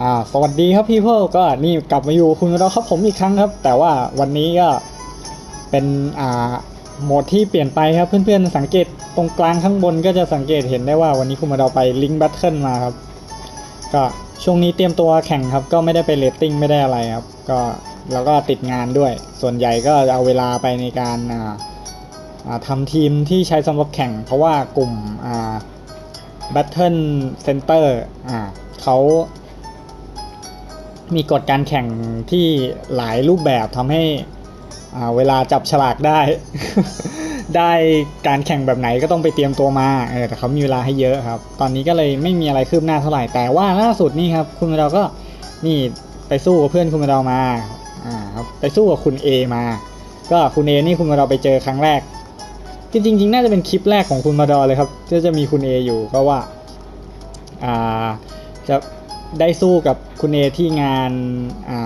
อ่าสวัสดีครับพี่เพื่ก็นี่กลับมาอยู่คุณเราครับผมอีกครั้งครับ แต่ว่าวันนี้ก็เป็นอ่าโหมดที่เปลี่ยนไปครับ เพื่อนๆสังเกตตรงกลางข้างบนก็จะสังเกตเห็นได้ว่าวันนี้คุณมาเราไปลิงก์แบทเทิลมาครับ ก็ช่วงนี้เตรียมตัวแข่งครับ ก็ไม่ได้ไปเรตติ้งไม่ได้อะไรครับ ก็แล้วก็ติดงานด้วย ส่วนใหญ่ก็เอาเวลาไปในการอ่าอ่าทำทีมที่ใช้สำหรับแข่ง เพราะว่ากลุ่มอ่า Battle Center อ่าเขา มีกฎการแข่งที่หลายรูปแบบทำให้เวลาจับฉลากได้ ได้การแข่งแบบไหนก็ต้องไปเตรียมตัวมาเออแต่เขามีเวลาให้เยอะครับ ตอนนี้ก็เลยไม่มีอะไรคืบหน้าเท่าไหร่แต่ว่าล่าสุดนี่ครับ คุณเราก็นี่ไปสู้กับเพื่อนคุณเรามาอ่าครับไปสู้กับคุณ A มา ก็คุณ A นี่คุณเราไปเจอครั้งแรก จริงๆจริงน่าจะเป็นคลิปแรกของคุณมาดอเลยครับที่จะมีคุณ A อยู่ก็ว่าอ่าจะ ได้สู้กับคุณ A ที่งาน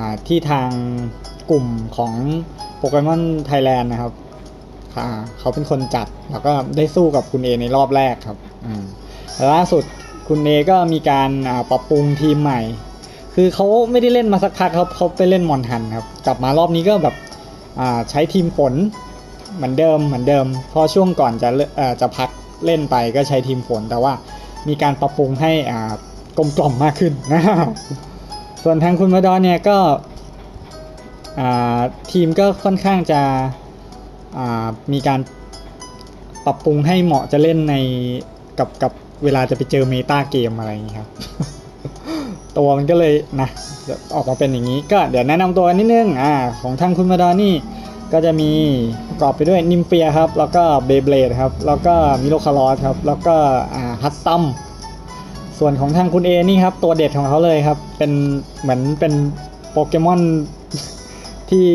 าที่ทางกลุ่มของโปเกมอนไทยแลนด์นะครับเขาเป็นคนจัด แล้วก็ได้สู้กับคุณ A ในรอบแรกครับล่าสุดคุณ A ก็มีการาปรับปรุงทีมใหม่ คือเขาไม่ได้เล่นมาสักพักครับเขาไปเล่นมอนทันครับ กลับมารอบนี้ก็แบบใช้ทีมฝนเหมือนเดิมเหมือนเดิมพราะช่วงก่อนจะจะพักเล่นไปก็ใช้ทีมฝน แต่ว่ามีการปรับปรุงให้อา กลมกล่อมมากขึ้นนะส่วนทางคุณมาดอนเนี่ยก็ทีมก็ค่อนข้างจะมีการปรับปรุงให้เหมาะจะเล่นในกับกับเวลาจะไปเจอเมตาเกมอะไรอย่างนี้ครับ ตัวมันก็เลยนะออกมาเป็นอย่างนี้ก็เดี๋ยวแนะนำตัวกันนิดนึงอ่าของทางคุณมาดอนนี่ก็จะมีประกอบไปด้วยนิมเฟียครับ แล้วก็เบเบลดครับ แล้วก็มิโลคาร์ลอสครับ แล้วก็ฮัตซัม ส่วนของทางคุณเอนี่ครับ ตัวเด็ดของเขาเลยครับ เป็นเหมือนเป็นโปเกมอนที่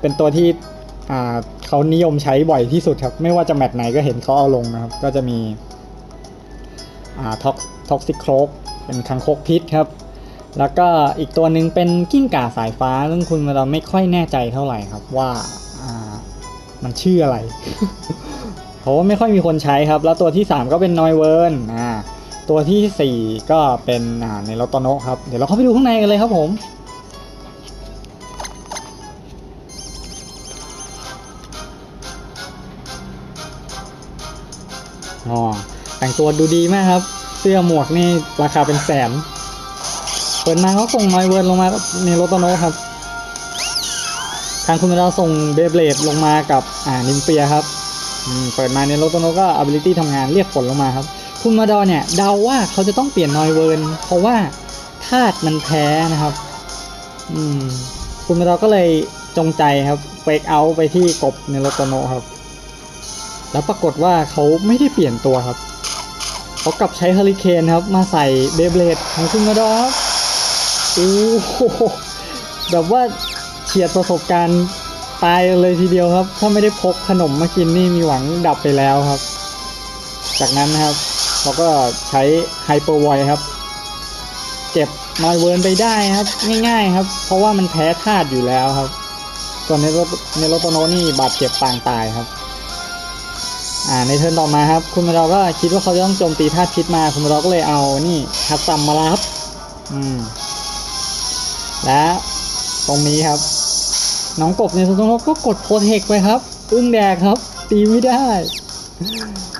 เป็นตัวที่เขานิยมใช้บ่อยที่สุดครับ ไม่ว่าจะแมตช์ไหนก็เห็นเขาเอาลงนะครับ ก็จะมีท็อกท็อกซิโครกเป็นคังคกพิษครับ แล้วก็อีกตัวหนึ่งเป็นกิ้งก่าสายฟ้าซึ่งคุณเราไม่ค่อยแน่ใจเท่าไหร่ครับว่าอ่ามันชื่ออะไรเพราะว่าไม่ค่อยมีคนใช้ครับ แล้วตัวที่ 3 ก็เป็นนอยเวิร์นอ่า ตัวทีสี่ 4 ก็เป็นอ่าในโรโตโนะครับ เดี๋ยวเราเข้าไปดูข้างในกันเลยครับผม อ๋อ แต่งตัวดูดีมากครับ เสื้อหมวกนี่ราคาเป็นแสน เปิดมาเขาส่งนอยเวิร์นลงมาในโรโตโนะครับ ทางคุณเราส่งเบเบลดลงมากับอ่านิมเปียครับ เปิดมาในโรโตโนก็ ability ทำงานเรียกผลลงมาครับ คุณมาดอเนี่ยเดาว่าเขาจะต้องเปลี่ยนนอยเวิร์นเพราะว่าธาตุมันแพ้นะครับ อืม คุณมาดอก็เลยจงใจครับเฟกเอาไปที่กบในโรโตโนครับ แล้วปรากฏว่าเขาไม่ได้เปลี่ยนตัวครับเขากลับใช้เฮอริเคนครับ มาใส่เบเบลดของคุณมาดอครับโอ้โหแบบว่าเฉียดประสบการณ์ตายเลยทีเดียวครับ ถ้าไม่ได้พกขนมมากินนี่มีหวังดับไปแล้วครับ จากนั้นนะครับ เขาก็ใช้ไฮเปอร์ไวครับ เก็บนอยเวิร์นไปได้ครับ ง่าย ๆ ครับ เพราะว่ามันแพ้ธาตุอยู่แล้วครับ ส่วนในรถในรถโตโนนี่บาดเจ็บปางตายครับ อ่าในเทิร์นต่อมาครับ คุณมาเราก็คิดว่าเขาจะต้องโจมตีธาตุพิษมา คุณมาเราก็เลยเอานี่ฮัตซัมมารับ อืม และตรงนี้ครับน้องกบในสตงก็กดโปรเทคไปครับ อึ้งแดกครับ ตีไม่ได้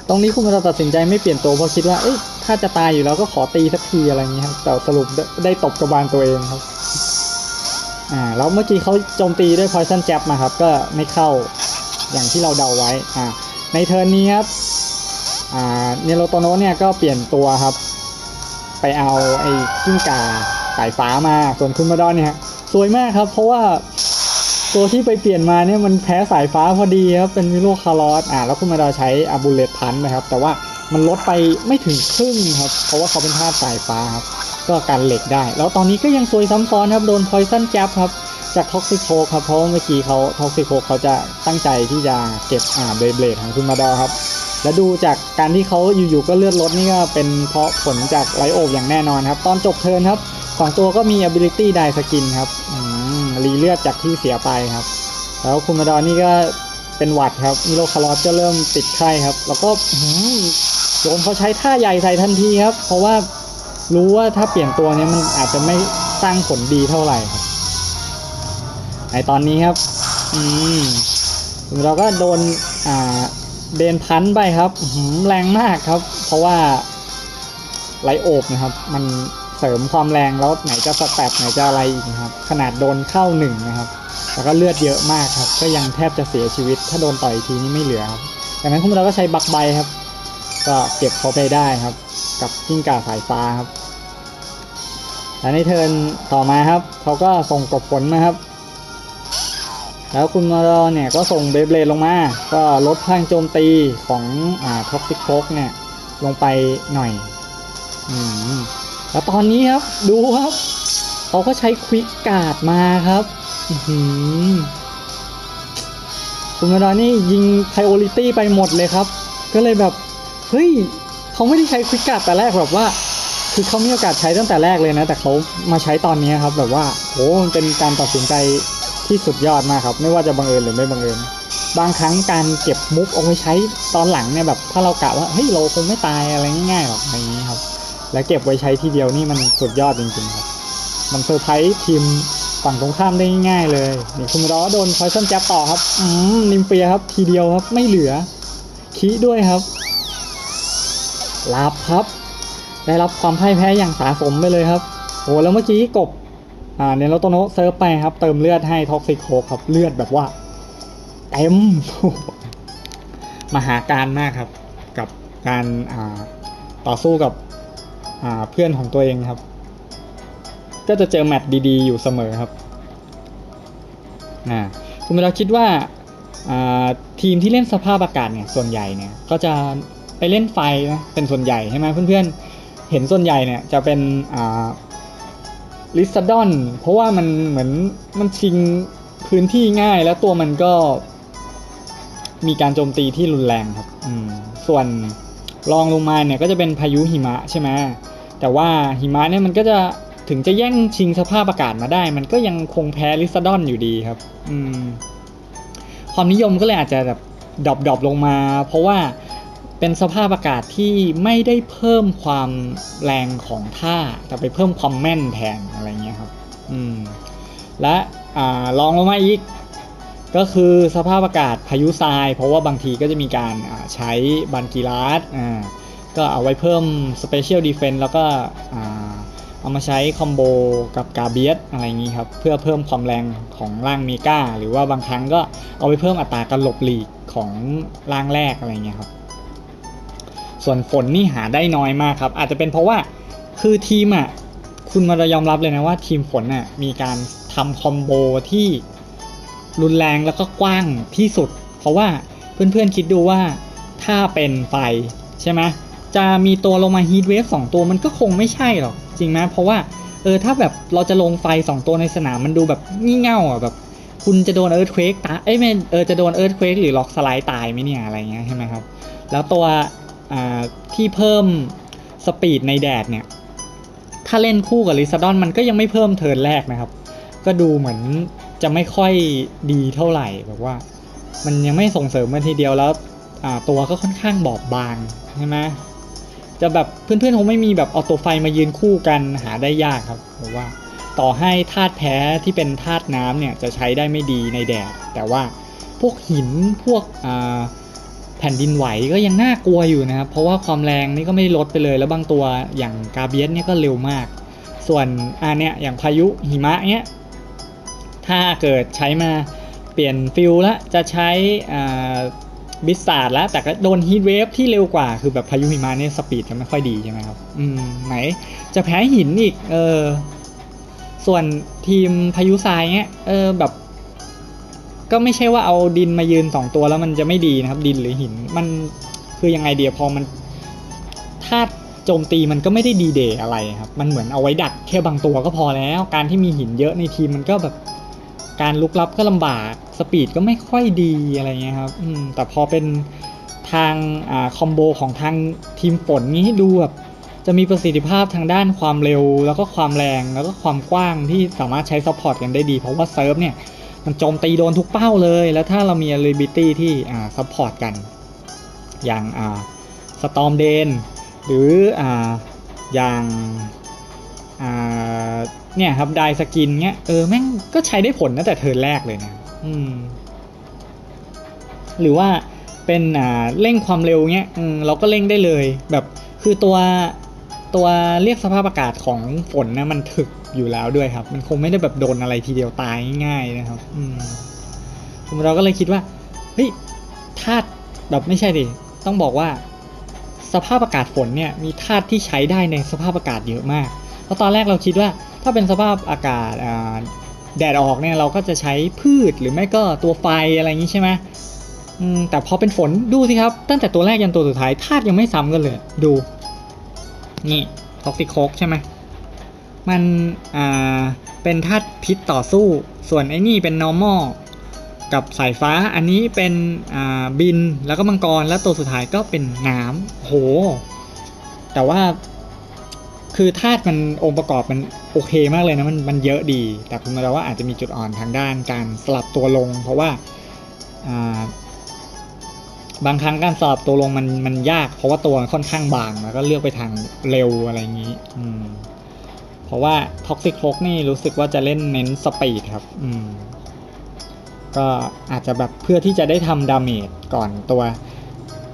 ตรงนี้คุณมาเราตัดสินใจไม่เปลี่ยนตัวเพราะคิดว่า เอ้ย ถ้าจะตายอยู่แล้วก็ขอตีสักทีอะไรอย่างนี้ครับ แต่สรุปได้ได้ตบกระบาลตัวเองครับ อ่า แล้วเมื่อกี้เขาโจมตีด้วย poison jab มาครับ ก็ไม่เข้า อย่างที่เราเดาไว้ อ่า ในเทิร์นนี้ครับ อ่า เนโรโตโนเนี่ยก็เปลี่ยนตัวครับ ไปเอาไอ้กิ้งก่าสายฟ้ามา ส่วนคุณมาดอนเนี่ย สวยมากครับ เพราะว่า ตัวที่ไปเปลี่ยนมาเนี่ยมันแพ้สายฟ้าพอดีครับ เป็นมิโลคาร์ลอสอ่าแล้วคุณมาดอนใช้อาบูเลตพันนะครับ แต่ว่ามันลดไปไม่ถึงครึ่งครับ เพราะว่าเขาเป็นธาตุสายฟ้าครับ ก็กันเหล็กได้ แล้วตอนนี้ก็ยังซวยซ้ำซ้อนครับ โดนพอยซันแจ๊บครับ จากท็อกซิโคครับ เพราะเมื่อกี้เขาท็อกซิโคเขาจะตั้งใจที่จะเก็บอ่าเบเบลดของคุณมาดอครับ แล้วดูจากการที่เขาอยู่ๆก็เลือดลดนี่ก็เป็นเพราะผลจากไลโอบอย่างแน่นอนครับ ตอนจบเทิร์นครับสองตัวก็มี ability ไดสกินครับอื รีเลือดจากที่เสียไปครับ แล้วคุณมาดอนนี่ก็เป็นหวัดครับมิโลคาร์ลอสก็เริ่มติดไข้ครับ แล้วก็โดนเขาใช้ท่าใหญ่ใส่ทันทีครับ เพราะว่ารู้ว่าถ้าเปลี่ยนตัวเนี้ยมันอาจจะไม่สร้างผลดีเท่าไหร่ครับในตอนนี้ครับ อืมเราก็โดนอ่าเดนพันไปครับแรงมากครับ เพราะว่าไหลโอบนะครับ มัน เสริมความแรงแล้วไหนจะสแตปไหนจะอะไรอีกนะครับ ขนาดโดนเข้าหนึ่งนะครับแล้วก็เลือดเยอะมากครับ ก็ยังแทบจะเสียชีวิต ถ้าโดนต่อยทีนี้ไม่เหลือครับดังนั้นคุณเราก็ใช้บักใบครับ ก็เก็บเขาไปได้ครับ กับกิ้งก่าสายฟ้าครับและในเทิร์นต่อมาครับเขาก็ส่งกบผลมาครับ แล้วคุณมารอเนี่ยก็ส่งเบเบลดลงมา ก็ลดพลังโจมตีของอ่าท็อกซิกโคกเนี่ยลงไปหน่อย อืม แล้วตอนนี้ครับดูครับ เขาก็ใช้ควิกการ์ดมาครับอือหือคุณมาดอนนี่ยิง priority ไปหมดเลยครับ ก็เลยแบบเฮ้ยเขาไม่ได้ใช้ควิกการ์ดแต่แรกแบบว่า คือเขามีโอกาสใช้ตั้งแต่แรกเลยนะ แต่เขามาใช้ตอนนี้ครับ แบบว่าโอ้มันเป็นการตัดสินใจที่สุดยอดมากครับ ไม่ว่าจะบังเอิญหรือไม่บังเอิญบางครั้งการเก็บมุกเอาไว้ใช้ตอนหลังเนี่ยแบบ ถ้าเรากะว่าเฮ้ยเราคงไม่ตายอะไรง่ายๆหรอกอะไรอย่างนี้ครับ แล้วเก็บไว้ใช้ทีเดียวนี่มันสุดยอดจริงๆครับ มันเซอร์ไพรส์ทีมฝั่งตรงข้ามได้ง่ายๆเลยนี่คุณร้อโดนพอยซันแจ็บต่อครับ อืมนิมเปียครับ ทีเดียวครับไม่เหลือคีด้วยครับลาบครับ ได้รับความพ่ายแพ้อย่างสาสมไปเลยครับโอ้แล้วเมื่อกี้กบอ่าเนโรโตโนเซิร์ฟไปครับ เติมเลือดให้ท็อกซิโคครับเลือดแบบว่าเต็มมหาการมากครับ กับการอ่าต่อสู้กับ เพื่อนของตัวเองครับ ก็จะเจอแมตช์ดีๆ อยู่เสมอครับคุณเราคิดว่าทีมที่เล่นสภาพอากาศเนี่ยส่วนใหญ่เนี่ยก็จะไปเล่นไฟนะเป็นส่วนใหญ่ใช่ไหมเพื่อนๆ เห็นส่วนใหญ่เนี่ยจะเป็นลิซาดอนเพราะว่ามันเหมือนมันชิงพื้นที่ง่ายแล้วตัวมันก็มีการโจมตีที่รุนแรงครับ ส่วน รองลงมาเนี่ยก็จะเป็นพายุหิมะใช่ไหมแต่ว่าหิมะเนี่ยมันก็จะถึงจะแย่งชิงสภาพอากาศมาได้ มันก็ยังคงแพ้ลิซาดอนอยู่ดีครับ อืม ความนิยมก็เลยอาจจะแบบดรอปดรอปลงมา เพราะว่าเป็นสภาพอากาศที่ไม่ได้เพิ่มความแรงของท่า แต่ไปเพิ่มความแม่นแทนอะไรเงี้ยครับ อืม และอ่าลองลงมาอีก ก็คือสภาพอากาศพายุทราย เพราะว่าบางทีก็จะมีการใช้บันกีรัสก็เอาไว้เพิ่ม Special Defense แล้วก็เอามาใช้คอมโบกับกาเบียสอะไรอย่างนี้ครับ เพื่อเพิ่มความแรงของร่างเมกาหรือว่าบางครั้งก็เอาไปเพิ่มอัตราการหลบหลีกของร่างแรกอะไรเงี้ยครับ ส่วนฝนนี่หาได้น้อยมากครับ อาจจะเป็นเพราะว่าคือทีมอะคุณมายอมรับเลยนะว่าทีมฝนอะมีการทำคอมโบที่ รุนแรงแล้วก็กว้างที่สุด เพราะว่าเพื่อนๆคิดดูว่าถ้าเป็นไฟใช่ไหมจะมีตัวลงมาฮีทเวฟสองตัวมันก็คงไม่ใช่หรอก จริงไหมเพราะว่าเออถ้าแบบเราจะลงไฟสองตัวในสนามมันดูแบบงี่เง่าอะแบบ คุณจะโดนเอิร์ธเควกตายเอ้ยไม่เออจะโดนเอิร์ธเควกหรือล็อกสไลด์ตายไหมเนี่ยอะไรเงี้ยใช่ไหมครับ แล้วตัวอ่าที่เพิ่มสปีดในแดดเนี่ย ถ้าเล่นคู่กับลิซาดอนมันก็ยังไม่เพิ่มเทิร์นแรกนะครับ ก็ดูเหมือนจะไม่ค่อยดีเท่าไหร่แบบว่า มันยังไม่ส่งเสริมมาทีเดียวแล้วตัวก็ค่อนข้างบอบบางใช่ไหมจะแบบเพื่อนๆคงไม่มีแบบเอาตัวไฟมายืนคู่กันหาได้ยากครับแบบว่า ต่อให้ธาตุแพ้ที่เป็นธาตุน้ำเนี่ยจะใช้ได้ไม่ดีในแดด แต่ว่าพวกหินพวกแผ่นดินไหวก็ยังน่ากลัวอยู่นะครับ เพราะว่าความแรงนี่ก็ไม่ลดไปเลย แล้วบางตัวอย่างกาเบียสเนี่ยก็เร็วมาก ส่วนอันเนี้ยอย่างพายุหิมะเนี้ย ถ้าเกิดใช้มาเปลี่ยนฟิลแล้วจะใช้บิสซาร์ดแล้ว แต่ก็โดนฮีทเวฟที่เร็วกว่าคือแบบพายุหิมะเนี่ยสปีดจะไม่ค่อยดีใช่ไหมครับ อืมไหนจะแพ้หินอีก เออ ส่วนทีมพายุทรายเนี้ยเออแบบ ก็ไม่ใช่ว่าเอาดินมายืนสองตัวแล้วมันจะไม่ดีนะครับ ดินหรือหิน มันคือยังไงเดียพอมันธาตุโจมตีมันก็ไม่ได้ดีเดย์อะไรครับ มันเหมือนเอาไว้ดักแค่บางตัวก็พอแล้ว การที่มีหินเยอะในทีมมันก็แบบ การลุกลับก็ลำบากสปีดก็ไม่ค่อยดีอะไรเงี้ยครับแต่พอเป็นทางอ่าคอมโบของทางทีมฝนนี้ดูแบบจะมีประสิทธิภาพทางด้านความเร็ว แล้วก็ความแรงแล้วก็ความกว้างที่สามารถใช้ซัพพอร์ตกันได้ดี เพราะว่าเซิร์ฟเนี่ยมันโจมตีโดนทุกเป้าเลย แล้วถ้าเรามี ability ที่อ่าซัพพอร์ตกัน อย่างอ่าสตอมเดนหรืออ่าอย่าง เนี่ยครับไดสกินเงี้ยเออแม่งก็ใช้ได้ผลตั้งแต่เทิร์นแรกเลยนะอืมหรือว่าเป็นอ่าเร่งความเร็วเงี้ยอืมเราก็เร่งได้เลยแบบคือตัวตัวเรียกสภาพอากาศของฝนนะมันถึกอยู่แล้วด้วยครับ มันคงไม่ได้แบบโดนอะไรทีเดียวตายง่ายๆนะครับอืมเราก็เลยคิดว่าเฮ้ยธาตุแบบไม่ใช่ดิต้องบอกว่า สภาพอากาศฝนเนี่ยมีธาตุที่ใช้ได้ในสภาพอากาศเยอะมาก เพราะตอนแรกเราคิดว่า ถ้าเป็นสภาพอากาศแดดออกเนี่ยเราก็จะใช้พืชหรือไม่ก็ตัวไฟอะไรอย่างนี้ใช่ไหมแต่พอเป็นฝนดูสิครับ ตั้งแต่ตัวแรกยันตัวสุดท้ายธาตุยังไม่ซ้ำกันเลย ดูนี่ท็อกซิโคกใช่ไหมมันอ่าเป็นธาตุพิษต่อสู้ ส่วนไอ้นี่เป็น normal กับสายฟ้าอันนี้เป็นอ่าบินแล้วก็มังกรแล้วตัวสุดท้ายก็เป็นน้ำโห แต่ว่า คือธาตุมันองค์ประกอบมันโอเคมากเลยนะมันมันเยอะดี แต่คุณมาเราว่าอาจจะมีจุดอ่อนทางด้านการสลับตัวลง เพราะว่าบางครั้งการสลับตัวลงมันมันยาก เพราะว่าตัวค่อนข้างบางแล้วก็เลือกไปทางเร็วอะไรอย่างนี้ อืมเพราะว่าท็อกซิ c โ o กนี่รู้สึกว่าจะเล่นเน้นสปีดครับ อืมก็อาจจะแบบเพื่อที่จะได้ทำดาเมจก่อนตัว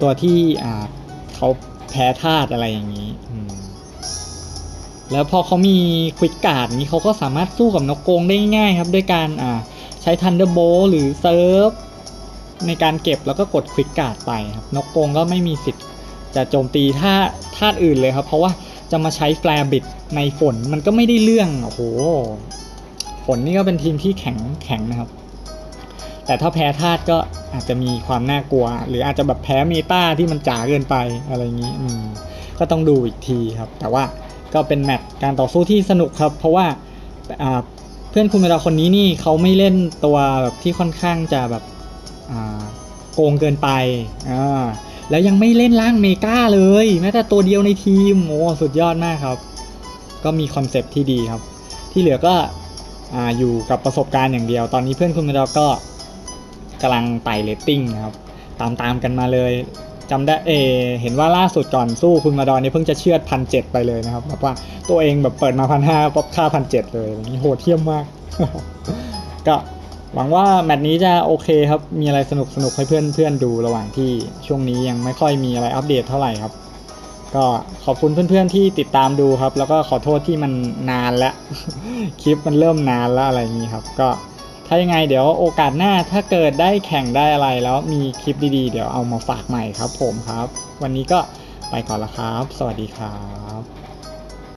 ตัวที่เขาแพ้ธาตุอะไรอย่างนี้ อืม แล้วพอเขามีควิกการ์ดนี้เขาก็สามารถสู้กับนกโกงได้ง่ายครับ ด้วยการอ่าใช้ทันเดอร์โบหรือเซิร์ฟในการเก็บแล้วก็กดควิกการ์ดไปครับ นกโกงก็ไม่มีสิทธิ์จะโจมตีท่าธาตุอื่นเลยครับ เพราะว่าจะมาใช้แฟร์บิดในฝนมันก็ไม่ได้เรื่องโอ้โหฝนนี่ก็เป็นทีมที่แข็งแข็งนะครับ แต่ถ้าแพ้ธาตุก็อาจจะมีความน่ากลัว หรืออาจจะแบบแพ้เมตาที่มันจ๋าเกินไปอะไรอย่างนี้อืมก็ต้องดูอีกทีครับ แต่ว่า ก็เป็นแมตช์การต่อสู้ที่สนุกครับ เพราะว่าเพื่อนคุณเวลาคนนี้นี่เขาไม่เล่นตัวแบบที่ค่อนข้างจะแบบโกงเกินไปแล้วยังไม่เล่นร่างเมกาเลยแม้แต่ตัวเดียวในทีมโอ้สุดยอดมากครับ ก็มีคอนเซปต์ที่ดีครับ ที่เหลือก็ออยู่กับประสบการณ์อย่างเดียว ตอนนี้เพื่อนคุณเราก็กำลังไต่เรตติ้งครับ ตามตามๆกันมาเลย จำได้เอเห็นว่าล่าสุดก่อนสู้คุณมาดอนนี่เพิ่งจะเชือดพันเจ็ดไปเลยนะครับแบบว่าตัวเองแบบเปิดมาพันห้าป๊อปค่าพันเจ็ดเลยนี้โหดเที่ยมมาก ก็หวังว่าแมตช์นี้จะโอเคครับ มีอะไรสนุกสนุกให้เพื่อนเพื่อนดูระหว่างที่ช่วงนี้ยังไม่ค่อยมีอะไรอัปเดตเท่าไหร่ครับ ก็ขอบคุณเพื่อนๆที่ติดตามดูครับ แล้วก็ขอโทษที่มันนานแล้วคลิปมันเริ่มนานแล้วอะไรอย่างนี้ครับ ก็ ถ้ายังไงเดี๋ยวโอกาสหน้าถ้าเกิดได้แข่งได้อะไรแล้วมีคลิปดีๆ เดี๋ยวเอามาฝากใหม่ครับผมครับ วันนี้ก็ไปก่อนละครับ สวัสดีครับ